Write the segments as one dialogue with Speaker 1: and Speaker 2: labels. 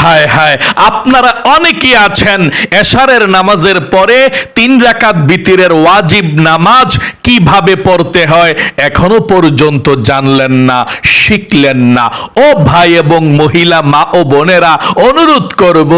Speaker 1: হায় হায়, আপনারা অনেকেই আছেন এশারের নামাজের পরে তিন রাকাত বিতিরের ওয়াজিব নামাজ কীভাবে পড়তে হয় এখনও পর্যন্ত জানলেন না, শিখলেন না। ও ভাই এবং মহিলা, মা ও বোনেরা, অনুরোধ করব,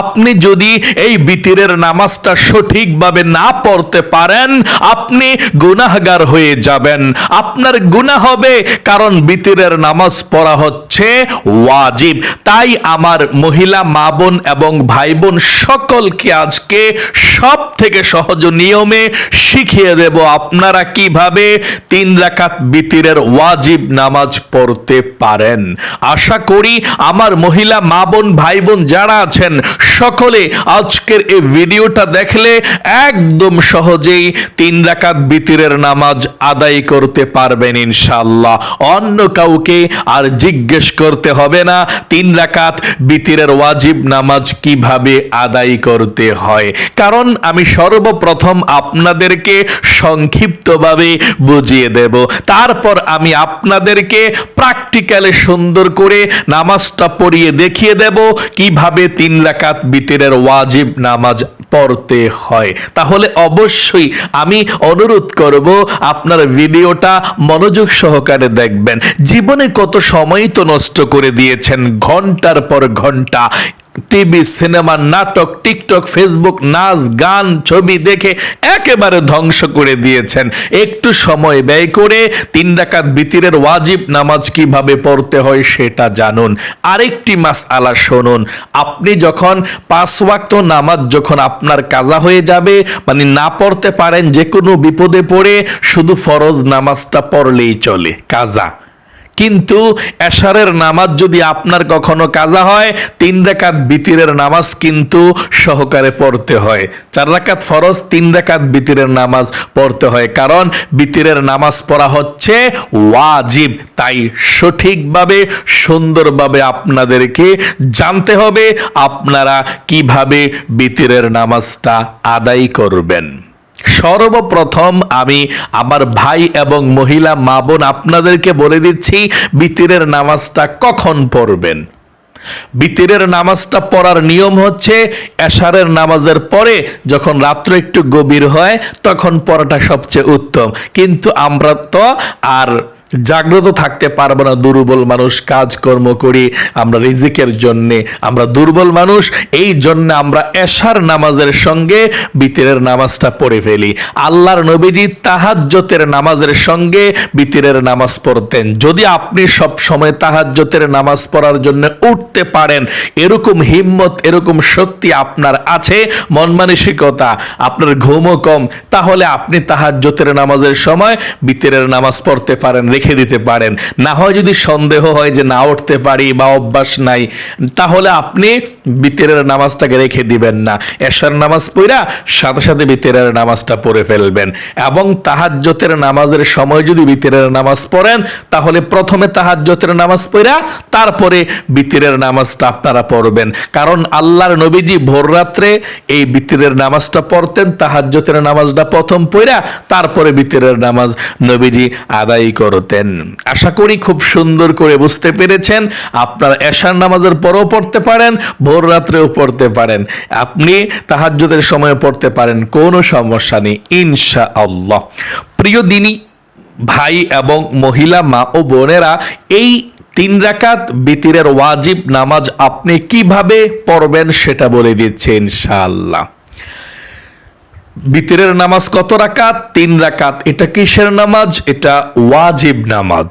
Speaker 1: আপনি যদি এই বিতিরের নামাজটা সঠিকভাবে না পড়তে পারেন, আপনি গুনাহগার হয়ে যাবেন। আপনার গুনাহ হবে কারণ বিতিরের নামাজ পড়া হচ্ছে ওয়াজিব। তাই আমার মহিলা, মা বোন এবং ভাই বোন সকলকে আজকে সব থেকে সহজ নিয়মে শিখিয়ে দেব আপনারা কীভাবে তিন রাকাত বিতিরের ওয়াজিব নামাজ পড়তে পারেন। আশা করি আমার মহিলা, মা বোন, ভাই বোন যারা আছেন, সকলে আজকের এই ভিডিওটা দেখলে একদম সহজেই তিন রাকাত বিতিরের নামাজ আদায় করতে পারবেন ইনশাল্লাহ অন্য কাউকে আর জিজ্ঞেস করতে হবে না, তিন রাকাত বিতিরের ওয়াজিব নামাজ কীভাবে আদায় করতে হয়? কারণ আমি সর্বপ্রথম আপনাদেরকে সংক্ষিপ্তভাবে বুঝিয়ে দেব। তারপর আমি আপনাদেরকে প্র্যাকটিক্যালে সুন্দর করে নামাজটা পড়িয়ে দেখিয়ে দেব কীভাবে তিন রাকাত বিতিরের ওয়াজিব নামাজ পড়তে হয়। তাহলে অবশ্যই আমি অনুরোধ করব আপনার ভিডিওটা মনোযোগ সহকারে দেখবেন। জীবনে কত সময় তো নষ্ট করে দিয়েছেন, ঘণ্টার পর ঘণ্টা। টিভি, সিনেমা, নাটক, টিকটক, ফেসবুক, নাচ, গান, ছবি দেখে একেবারে ধ্বংস করে দিয়েছেন। একটু সময় ব্যয় করে তিন ডাকাত বিতিরের ওয়াজিব নামাজ কীভাবে পড়তে হয় সেটা জানুন। আরেকটি মাস আলা শুনুন। আপনি যখন পাঁচ ওয়াক্ত নামাজ যখন আপনার কাজা হয়ে যাবে মানে না পড়তে পারেন যে কোনো বিপদে পড়ে, শুধু ফরজ নামাজটা পড়লেই চলে, কাজা। কিন্তু এশারের নামাজ যদি আপনার কখনো কাজা হয়, তিন রাকাত বিতিরের নামাজ কিন্তু সহকারে পড়তে হয়। চার রাকাত ফরজ, তিন রাকাত বিতিরের নামাজ পড়তে হয়। কারণ বিতিরের নামাজ পড়া হচ্ছে ওয়াজিব। তাই সঠিকভাবে, সুন্দরভাবে আপনাদেরকে জানতে হবে, আপনারা কীভাবে বিতিরের নামাজটা আদায় করবেন। সর্বপ্রথম আমি আমার ভাই এবং মহিলা মা বোন আপনাদেরকে বলে দিচ্ছি, বিতিরের নামাজটা কখন পড়বেন? বিতিরের নামাজটা পড়ার নিয়ম হচ্ছে, এশারের নামাজের পরে যখন রাত্র একটু গভীর হয়, তখন পড়াটা সবচেয়ে উত্তম। কিন্তু আমরা তো আর জাগ্রত থাকতে পারব না, দুর্বল মানুষ কাজকর্ম করি, আমরা রিজিকের জন্যে, আমরা দুর্বল মানুষ, এই জন্য আমরা এশার নামাজের সঙ্গে বিতিরের নামাজটা পড়ে ফেলি। আল্লাহর নবীজি তাহাজ্জতের নামাজের সঙ্গে বিতিরের নামাজ পড়তেন। যদি আপনি সব সময় তাহাজ্জতের নামাজ পড়ার জন্য উঠতে পারেন, এরকম হিম্মত, এরকম শক্তি আপনার আছে, মন মানসিকতা আপনার ঘুমও কম, তাহলে আপনি তাহাজ্জতের নামাজের সময় বিতিরের নামাজ পড়তে পারেন। রেখে দিতে পারেন। না হয় যদি সন্দেহ হয় যে না উঠতে পারি বা অভ্যাস নাই, তাহলে আপনি বিতিরের নামাজটাকে রেখে দিবেন না। এশার নামাজ পড়া সাথে সাথে বিতিরের নামাজটা পড়ে ফেলবেন। এবং তাহাজ্জতের নামাজের সময় যদি বিতিরের নামাজ পড়েন, তাহলে প্রথমে তাহাজ্জতের নামাজ পড়া তারপরে বিতিরের নামাজটা আপনারা পড়বেন। কারণ আল্লাহর নবীজি ভোর রাত্রে এই বিতিরের নামাজটা পড়তেন তাহাজ্জতের নামাজটা প্রথম পড়া তারপরে বিতিরের নামাজ নবীজি আদায় করতেন। আশা করি খুব সুন্দর করে বুঝতে পেরেছেন। আপনার এশার নামাজের পরও পড়তে পারেন, ভোর রাত্রেও পড়তে পারেন। আপনি তাহাজ্জুদের সময় পড়তে পারেন, কোনো সমস্যা নেই ইনশা আল্লাহ প্রিয় দিনী ভাই এবং মহিলা, মা ও বোনেরা, এই তিন রাকাত বিতিরের ওয়াজিব নামাজ আপনি কীভাবে পড়বেন সেটা বলে দিচ্ছে ইনশাআল্লাহ। বিতিরের নামাজ কত রাকাত? তিন রাকাত। এটা কিসের নামাজ? এটা ওয়াজিব নামাজ।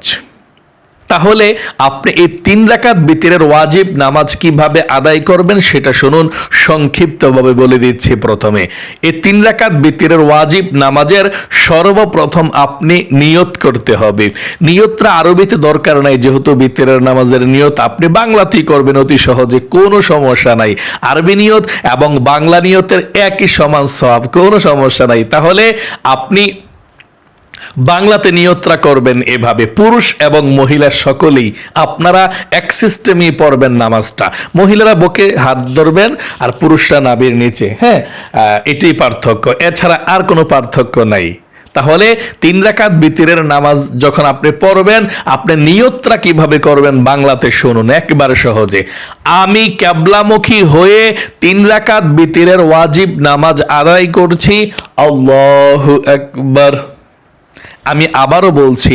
Speaker 1: তাহলে আপনি এই তিন রাকাত বিতিরের ওয়াজিব নামাজ কীভাবে আদায় করবেন সেটা শুনুন, সংক্ষিপ্তভাবে বলে দিচ্ছি প্রথমে। এই তিন রাকাত বিতিরের ওয়াজিব নামাজের সর্বপ্রথম আপনি নিয়ত করতে হবে। নিয়তটা আরবিতে দরকার নাই, যেহেতু বিতিরের নামাজের নিয়ত আপনি বাংলাতেই করবেন, অতি সহজে কোনো সমস্যা নাই। আরবি নিয়ত এবং বাংলা নিয়তের একই সমান সব কোনো সমস্যা নাই। তাহলে আপনি বাংলাতে নিয়ত্রা করবেন এভাবে। পুরুষ এবং মহিলা সকলেই আপনারা এক সিস্টেমই পড়বেন নামাজটা। মহিলারা বকে হাত ধরবেন আর পুরুষরা নাবির নিচে। হ্যাঁ এটাই পার্থক্য। এছাড়া আর কোনো পার্থক্য নাই। তাহলে তিন রাকাত বিতিরের নামাজ যখন আপনি পড়বেন, আপনি নিয়তটা কীভাবে করবেন বাংলাতে শুনুন একেবারে সহজে। আমি ক্যাবলামুখী হয়ে তিন রাকাত বিতিরের ওয়াজিব নামাজ আদায় করছি। আল্লাহু আকবার আমি আবারও বলছি,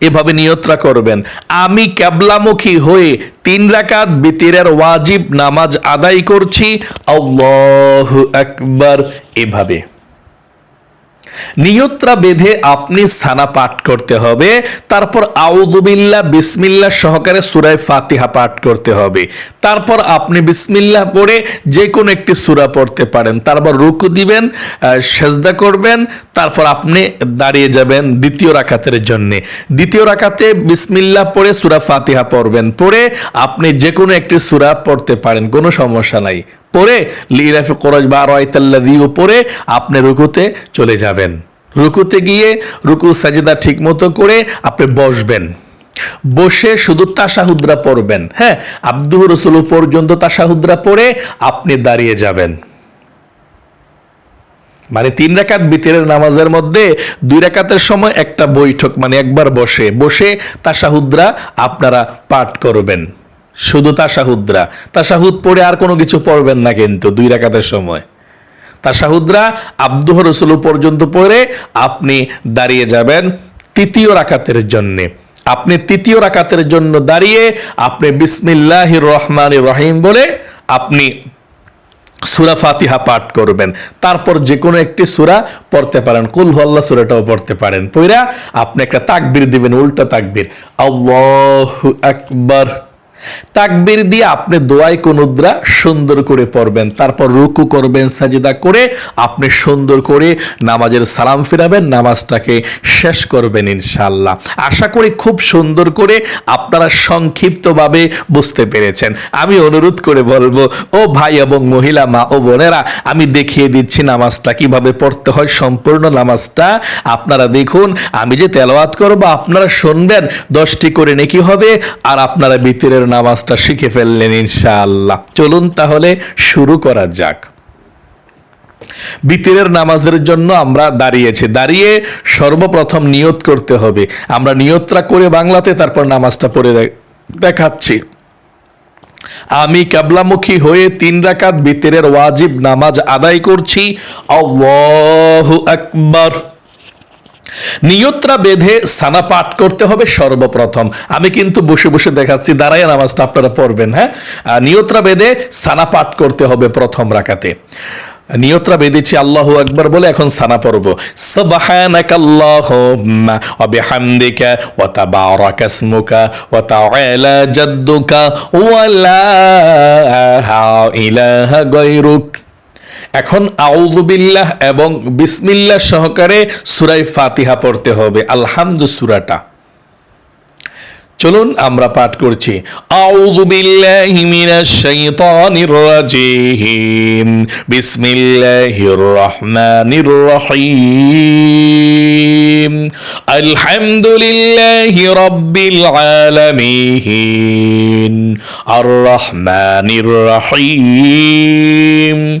Speaker 1: এভাবে নিয়ত্রা করবেন। আমি ক্যাবলামুখী হয়ে তিন রাকাত বিতিরের ওয়াজিব নামাজ আদায় করছি, আল্লাহু একবার এভাবে। নিয়ত্রা বেঁধে আপনি সানা পাঠ করতে হবে। তারপর আউদুবিল্লাহ বিসমিল্লা সহকারে সুরায় ফাতিহা পাঠ করতে হবে। তারপর আপনি বিসমিল্লাহ পড়ে যে কোনো একটি সুরা পড়তে পারেন। তারপর রুকু দিবেন সেজদা করবেন, তারপর আপনি দাঁড়িয়ে যাবেন দ্বিতীয় রাকাতের জন্যে। দ্বিতীয় রাকাতে বিসমিল্লাহ পড়ে সুরা ফাতিহা পড়বেন। পড়ে আপনি যে কোনো একটি সুরা পড়তে পারেন, কোনো সমস্যা নাই। পরে লিরাফি কোরজ বা রয়তাল্লাদিও পরে আপনি রুকুতে চলে যাবেন। রুকুতে গিয়ে রুকু সাজিদা ঠিক মতো করে আপনি বসবেন। বসে শুধু তাসাহুদ্রা পড়বেন। হ্যাঁ আব্দুর রসুল পর্যন্ত তাসাহুদ্রা পড়ে আপনি দাঁড়িয়ে যাবেন। মানে তিন রাকাত বিতিরের নামাজের মধ্যে দুই রাকাতের সময় একটা বৈঠক মানে একবার বসে। বসে তাসাহুদ্রা আপনারা পাঠ করবেন। শুধু তাসাহুদ্রা তাসাহুদ পড়ে আর কোনো কিছু পড়বেন না কিন্তু, দুই রাকাতের সময়। তাসাহুদ্রা আব্দুহ রসুল পর্যন্ত পড়ে, আপনি দাঁড়িয়ে যাবেন তৃতীয় রাকাতের জন্যে। আপনি তৃতীয় রাকাতের জন্য দাঁড়িয়ে আপনি বিসমিল্লাহ রহমান রহিম বলে আপনি সুরা ফাতিহা পাঠ করবেন। তারপর যে কোনো একটি সুরা পড়তে পারেন। কুল হল্লা সুরাটাও পড়তে পারেন। পইরা আপনি একটা তাকবির দিবেন, উল্টা তাকবির। আল্লাহু আকবার। তাকবির দিয়ে আপনি দোয়াই কুনুদ্রা সুন্দর করে পড়বেন। তারপর রুকু করবেন, সাজিদা করে আপনি সুন্দর করে নামাজের সালাম ফিরাবেন, নামাজটাকে শেষ করবেন ইনশাল্লাহ আশা করি খুব সুন্দর করে আপনারা সংক্ষিপ্তভাবে বুঝতে পেরেছেন। আমি অনুরোধ করে বলব, ও ভাই এবং মহিলা, মা ও বোনেরা, আমি দেখিয়ে দিচ্ছি নামাজটা কীভাবে পড়তে হয়, সম্পূর্ণ নামাজটা আপনারা দেখুন। আমি যে তেলাওয়াত করব, আপনারা শুনবেন, দশটি করে নাকি হবে, আর আপনারা ভিতরের নামাজটা শিখে ফেললেন ইনশাআল্লাহ। চলুন তাহলে শুরু করা যাক। বিতিরের নামাজের জন্য আমরা দাঁড়িয়েছি। দাঁড়িয়ে সর্বপ্রথম নিয়ত করতে হবে। আমরা নিয়তটা করে বাংলাতে তারপর নামাজটা পড়ে দেখাচ্ছি। আমি কাবলামুখী হয়ে তিন রাকাত বিতিরের ওয়াজিব নামাজ আদায় করছি। আল্লাহু আকবার। নিয়ত্রা বেঁধে সানা পাঠ করতে হবে সর্বপ্রথম। আমি কিন্তু বসে বসে দেখাচ্ছি দাঁড়ায় নামাজটা আপনারা পড়বেন হ্যাঁ? নিয়ত্রা বেঁধে সানা পাঠ করতে হবে প্রথম রাকাতে। নিয়ত্রা বেঁধেছি, আল্লাহু আকবার বলে এখন সানা ইলাহা গায়রুক। এখন আউযুবিল্লাহ এবং বিসমিল্লাহ সহকারে সুরাই ফাতিহা পড়তে হবে। আলহামদু সুরাটা। চলুন আমরা পাঠ করছি। আউযু বিল্লাহি মিনাশ শাইতানির রাজিম। বিসমিল্লাহির রহমানির রহিম। আলহামদুলিল্লাহি রাব্বিল আলামিন। আর রহমানির রহিম।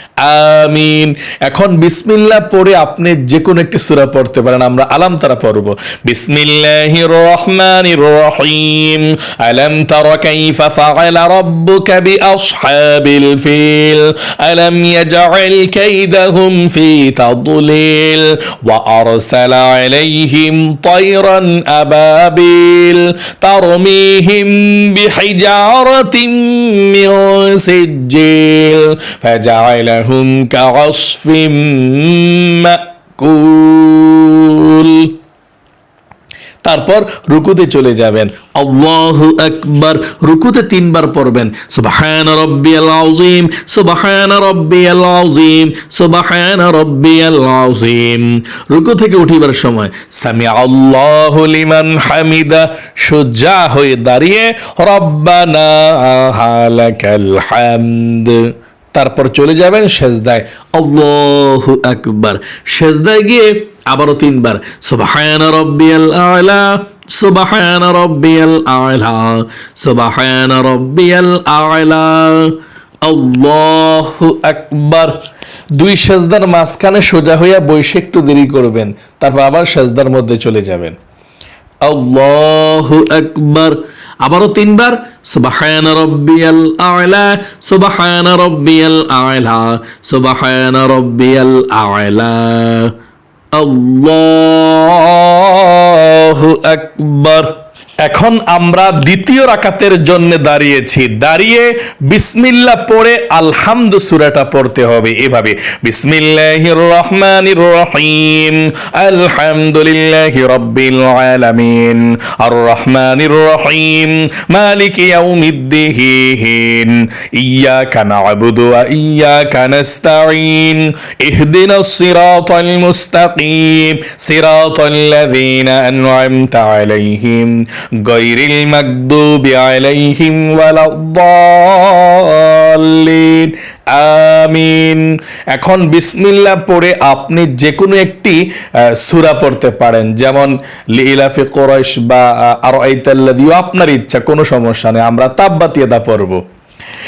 Speaker 1: আমিন। এখন বিসমিল্লাহ পড়ে আপনি যে কোনো একটি সূরা পড়তে পারেন, আমরা আলাম তারা পড়ব। বিসমিল্লাহির রহমানির রহিম। আলাম তারা কাইফা ফাআলা রাব্বুকা বিআসহাবিল ফিল। আলাম ইয়াজআল কাইদাহুম ফি তাদলিল। ওয়া আরসালা আলাইহিম তায়রান আবাবিল। তারমিহিম বিহিজারাতিন মিন সিজ্জিল। فجعلهم كعصف مأكول তারপর রুকুতে চলে যাবেন আল্লাহু আকবার রুকুতে তিনবার পড়বেন সুবহান রাব্বিয়াল আযীম সুবহান রাব্বিয়াল আযীম সুবহান রাব্বিয়াল আযীম রুকু থেকে উঠিবার সময় সামি আল্লাহু লিমান হামিদা সোজা হয়ে দাঁড়িয়ে রব্বানা হালাকাল হামদ তারপর চলে যাবেন সেজদায়। আল্লাহু আকবার। সেজদায় গিয়ে আবারও তিনবার, সুবহান রাব্বিয়াল আলা, সুবহান রাব্বিয়াল আলা, সুবহান রাব্বিয়াল আলা। আল্লাহু আকবার। দুই সেজদার মাঝখানে সোজা হইয়া বসে একটু দেরি করবেন, তারপর আবার সেজদার মধ্যে চলে যাবেন। আল্লাহু আকবার। আবারও তিনবার, সুবাহান রব্বিয়াল আ'লা, সুবাহান রব্বিয়াল আ'লা, সুবাহান রব্বিয়াল আ'লা। আল্লাহু আকবার। এখন আমরা দ্বিতীয় রাকাতের জন্য দাঁড়িয়েছি। দাঁড়িয়ে বিসমিল্লাহ পড়ে আলহামদু সূরাটা পড়তে হবে এভাবে। বিসমিল্লাহির রহমানির রহিম। আলহামদুলিল্লাহি রাব্বিল আলামিন। আর রহমানির রহিম। মালিকি ইয়াকা না'বুদু ওয়া ইয়াকা মুস্তাকিম। সিরাতাল লাযীনা গায়রিল মাগদুবি আলাইহিম ওয়ালাদ-দাল্লিন আমিন এখন বিসমিল্লা পড়ে আপনি যে কোনো একটি সূরা পড়তে পারেন। যেমন লিলাফি কোরাইশ বা আর আপনার ইচ্ছা, কোনো সমস্যা নেই, আমরা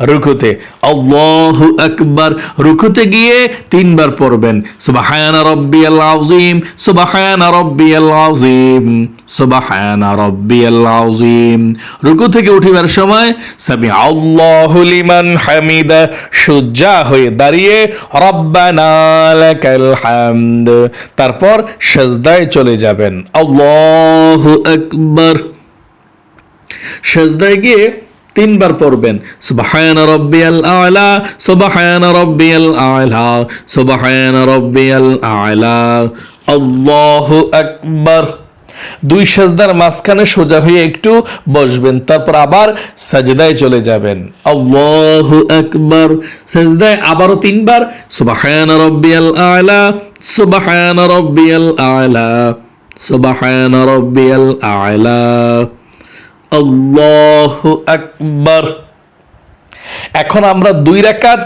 Speaker 1: রুকুতে। আল্লাহু আকবার। রুকুতে গিয়ে তিনবার পড়বেন। সুবহান রাব্বিয়াল আযীম, সুবহান রাব্বিয়াল আযীম, সুবহান রাব্বিয়াল আযীম। রুকু থেকে উঠিবার সময় সামি আল্লাহু লিমান হামিদা সুজা হয়ে দাঁড়িয়ে রব্বানা লাকাল হামদ। তারপর সেজদায় চলে যাবেন। আল্লাহু আকবার। সেজদায় গিয়ে তিনবার পড়বেন। সুবহান রাব্বিয়াল আ'লা, সুবহান রাব্বিয়াল আ'লা, সুবহান রাব্বিয়াল আ'লা। আল্লাহু আকবার। দুই সেজদার মাঝখানে সোজা হয়ে একটু বসবেন, তারপর আবার সাজদায় চলে যাবেন। আল্লাহু আকবার। সাজদায় আবারও তিনবার, সুবহান রাব্বিয়াল আ'লা, সুবহান রাব্বিয়াল আ'লা, সুবহান রাব্বিয়াল আ'লা। আল্লাহু আকবার। এখন আমরা দুই রাকাত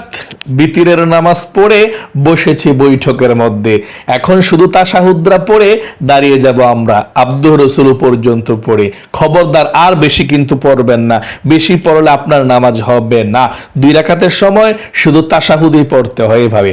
Speaker 1: বিতিরের নামাজ পড়ে বসেছি বৈঠকের মধ্যে। এখন শুধু তাসাহুদ্রা পড়ে দাঁড়িয়ে যাব আমরা। আব্দুর রসুল পর্যন্ত পড়ে। খবরদার আর বেশি কিন্তু পড়বেন না। বেশি পড়লে আপনার নামাজ হবে না। দুই রাকাতের সময় শুধু তাসাহুদই পড়তে হয় এভাবে।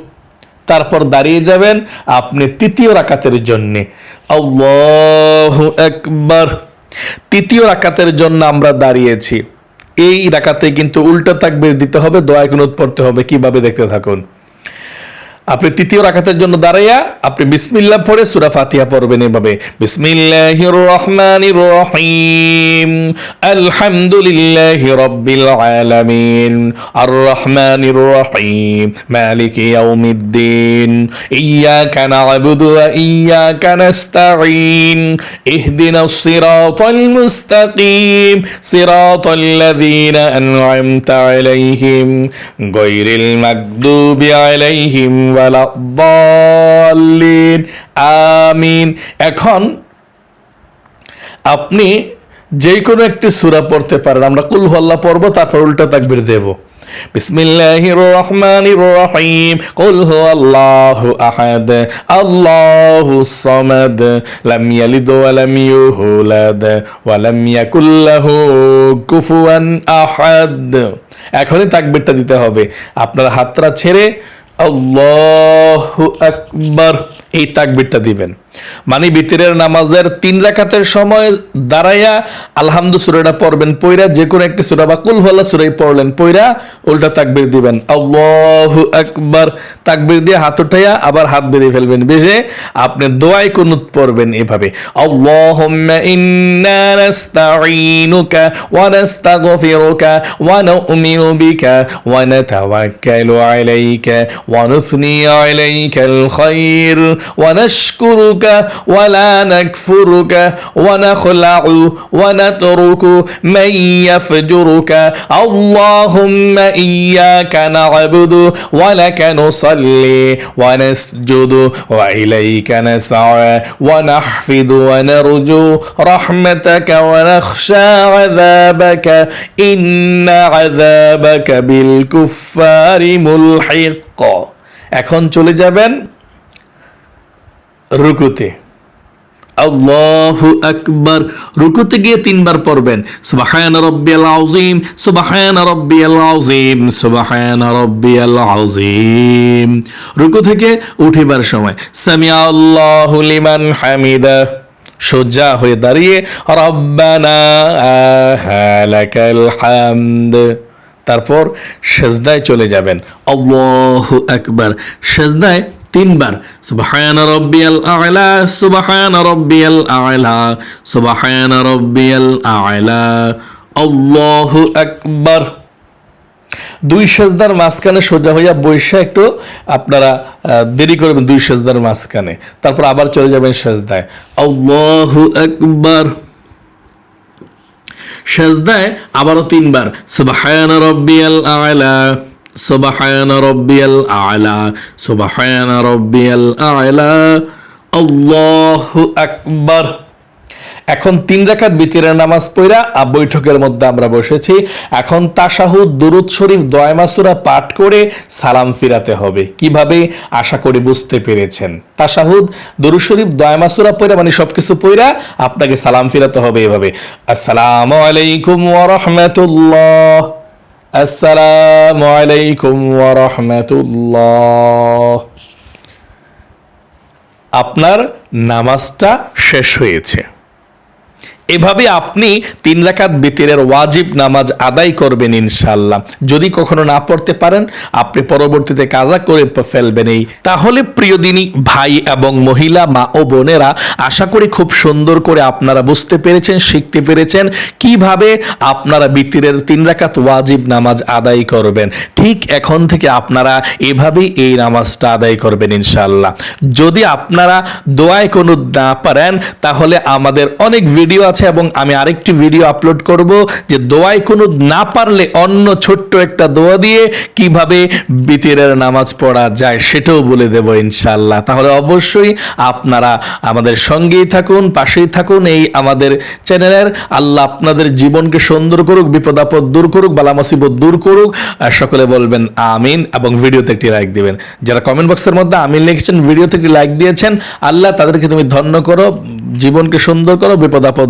Speaker 1: তারপর দাঁড়িয়ে যাবেন আপনি তৃতীয় রাকাতের জন্য। আল্লাহ একবার তৃতীয় রাকাতের জন্য আমরা দাঁড়িয়েছি। এই রাকাতে কিন্তু উল্টো তাকবীর দিতে হবে, দোয়া কুনুত পড়তে হবে। কীভাবে দেখতে থাকুন। আপনি তৃতীয় রাকাতের জন্য দাঁড়াইয়া আপনি বিসমিল্লাহ পড়ে সূরা ফাতিহা পড়বেন এভাবে। বিসমিল্লাহির রহমানির রহিম আলহামদুলিল্লাহি রাব্বিল আলামিন। আর রহমানির রহিম মালিকি ইয়াউমিদ্দিন। ইয়াকা না'বুদু ওয়া ইয়াকা নাস্তাঈন। ইহদিনাস সিরাতাল মুস্তাকিম। সিরাতাল লাযীনা আন'আমতা আলাইহিম। গায়রিল মাগদুবি আলাইহিম আমিন। এখন আপনি যে কোনো একটি সুরা পড়তে পারেন। আমরা কুলহল্লা পড়ব, তারপর উল্টা তাকবির দেব। এখনই তাকবিরটা দিতে হবে। আপনার হাতটা ছেড়ে আল্লাহু আকবার। এই তাকবিরটা দিবেন। মানে বিতিরের নামাজের তিন রাকাতের সময় দাঁড়াইয়া আলহামদু সুরাটা পড়বেন, পইরা যে কোনো একটি সুরা বা কুল সুরাই পড়লেন, পইরা উল্টা তাকবির দিবেন। আল্লাহু আকবার। তাকবির দিয়ে হাত উঠাইয়া আবার হাত বেরিয়ে ফেলবেন বেশে আপনি দোয়াই কুনুত পড়বেন এভাবে। আল্লাহুম্মা ইন্না নাস্তাঈনুকা ওয়া নাস্তাগফিরুকা ওয়া নু'মিনু বিকা ওয়া নাতাওয়াক্কালু আলাইকা ওয়া নুথনি আলাইকাল খায়র ওয়া নাশকুরুকা ولا نكفرك ونخلع ونترك من يفجرك اللهم إياك نعبد ولك نصلي ونسجد وإليك نسعى ونحفظ ونرجو رحمتك ونخشى عذابك إن عذابك بالكفار ملحق এখন চলে যাবেন রুকুতে। আল্লাহু আকবার। রুকুতে গিয়ে তিনবার পড়বেন। সুবহান রাব্বিয়াল আযীম, সুবহান রাব্বিয়াল আযীম, সুবহান রাব্বিয়াল আযীম। রুকু থেকে উঠিবার সময় সামিয়া আল্লাহু লিমান হামিদা। সোজা হয়ে দাঁড়িয়ে, রব্বানা লাকাল হামদ। তারপর সেজদায় চলে যাবেন। আল্লাহু আকবার। সেজদায় তিনবার। সুবহান রব্বিয়াল আ'লা সুবহান রব্বিয়াল আ'লা সুবহান রব্বিয়াল আ'লা। আল্লাহু আকবার। দুই সেজদার মাঝখানে সোজা হইয়া বৈশা একটু আপনারা দেরি করবেন দুই সেজদার মাঝখানে। তারপর আবার চলে যাবেন সেজদায়। আল্লাহু আকবার। সেজদায় আবারও তিনবার। সুবহান রব্বিয়াল আ'লা এখন তিন রাকাত বিতিরের নামাজ পড়া আর বৈঠকের মধ্যে আমরা বসেছি। এখন তাশাহুদ, দুরুদ শরীফ দয়মাসুরা পাঠ করে সালাম ফিরাতে হবে। কীভাবে? আশা করি বুঝতে পেরেছেন। তাশাহুদ, দুরুদ শরীফ দয়মাসুরা পড়া মানে সবকিছু পড়া, আপনাকে সালাম ফিরাতে হবে এভাবে। আসসালামু আলাইকুম ওয়া রাহমাতুল্লাহ। আসসালামু আলাইকুম রাহমাতুল্লাহ। আপনার নামাজটা শেষ হয়েছে। এভাবে আপনি তিন রাকাত বিতিরের ওয়াজিব নামাজ আদায় করবেন ইনশাল্লাহ যদি কখনো না পড়তে পারেন, আপনি পরবর্তীতে কাজা করে ফেলবেন এই। তাহলে প্রিয় দিনী, ভাই এবং মহিলা, মা ও বোনেরা, আশা করি খুব সুন্দর করে আপনারা বুঝতে পেরেছেন, শিখতে পেরেছেন কীভাবে আপনারা বিতিরের তিন রাকাত ওয়াজিব নামাজ আদায় করবেন। ঠিক এখন থেকে আপনারা এভাবেই এই নামাজটা আদায় করবেন ইনশাল্লাহ যদি আপনারা দোয়ায় কোনো না পারেন, তাহলে আমাদের অনেক ভিডিও আছে এবং আমি আরেকটি ভিডিও আপলোড করব যে দোয়ায় কোনো না পারলে অন্য ছোট্ট একটা দোয়া দিয়ে কীভাবে বিতিরের নামাজ পড়া যায় সেটাও বলে দেব ইনশাল্লাহ তাহলে অবশ্যই আপনারা আমাদের সঙ্গেই থাকুন, পাশেই থাকুন এই আমাদের চ্যানেলের। আল্লাহ আপনাদের জীবনকে সুন্দর করুক, বিপদ আপদ দূর করুক, বালা মুসিবত দূর করুক, আর সকলে বলবেন আমিন এবং ভিডিওতে একটি লাইক দিবেন। যারা কমেন্ট বক্সের মধ্যে আমিন লিখেছেন, ভিডিওতে একটি লাইক দিয়েছেন, আল্লাহ তাদেরকে তুমি ধন্য করো, জীবনকে সুন্দর করো, বিপদ আপদ